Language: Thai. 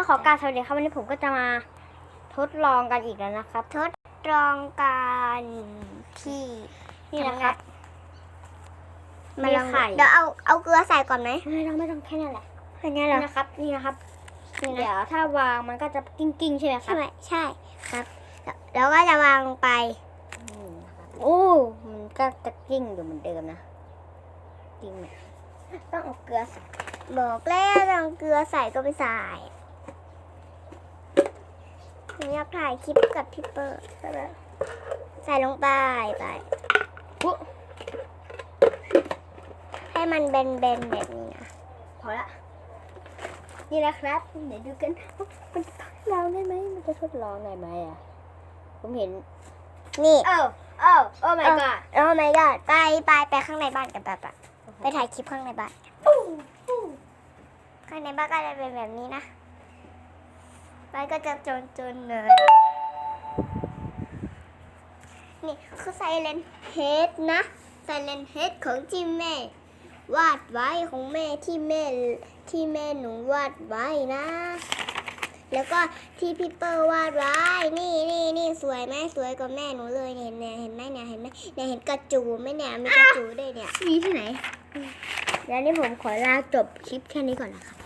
ก็ขอกรารสวัสดีครับวันนี้ผมก็จะมาทดลองกันอีกแล้วนะครับ ทดลองการที่นี่นะครับมามีลองไข่เดี๋ยวเอาเอาเกลือใส่ก่อนไหมไม่ต้องไม่ต้องแค่นั้นแหละแค่นี้นี่เหรอนะครับ นี่นะครับเดี๋ยวถ้าวางมันก็จะกิ้งกิ้งๆใช่ไหมคใช่รับไหมใช่ครับแล้วแล้วก็จะวางลงไปนี่นะครับโอ้มันก็จะกิ้งอยู่เหมือนเดิมนะกิ้งเนี่ยต้องเอาเกลือใส่บอกแล้วต้องเกลือใส่ก็ไม่ใส่ หนูอยากถ่ายคลิปกับพี่เปิร์ใส่ลงไปไปปุ๊ให้มันเบนๆแบบนี้นะพอละนี่นะครับเดี๋ยวดูกันว่ามันจะทดลองได้ไหมมันจะทดลองได้ไหมอะผมเห็น นี่เออเออโอ้ my เออ god โอ้ my god ไปไปไปข้างในบ้านกันไปไปไปถ่ายคลิปข้างในบ้านข้างในบ้านก็จะเป็นแบบนี้นะ มันก็จะจนๆเลย นี่คือไซเลนเฮดนะไซเลนเฮดของที่แม่ วาดไว้ของแม่ที่แม่ที่แม่หนูวาดไว้นะ แล้วก็ที่พี่เปอร์วาดไว้ นี่นี่นี่สวยไหมสวยกว่าแม่หนูเลยเนี่ยเนี่ยเห็นไหมเนี่ยเห็นไหมเนี่ยเห็นกระจูไหมเนี่ยมีกระจูด้วยเนี่ยมีที่ไหนแล้วนี่ผมขอลาจบคลิปแค่นี้ก่อนนะครับ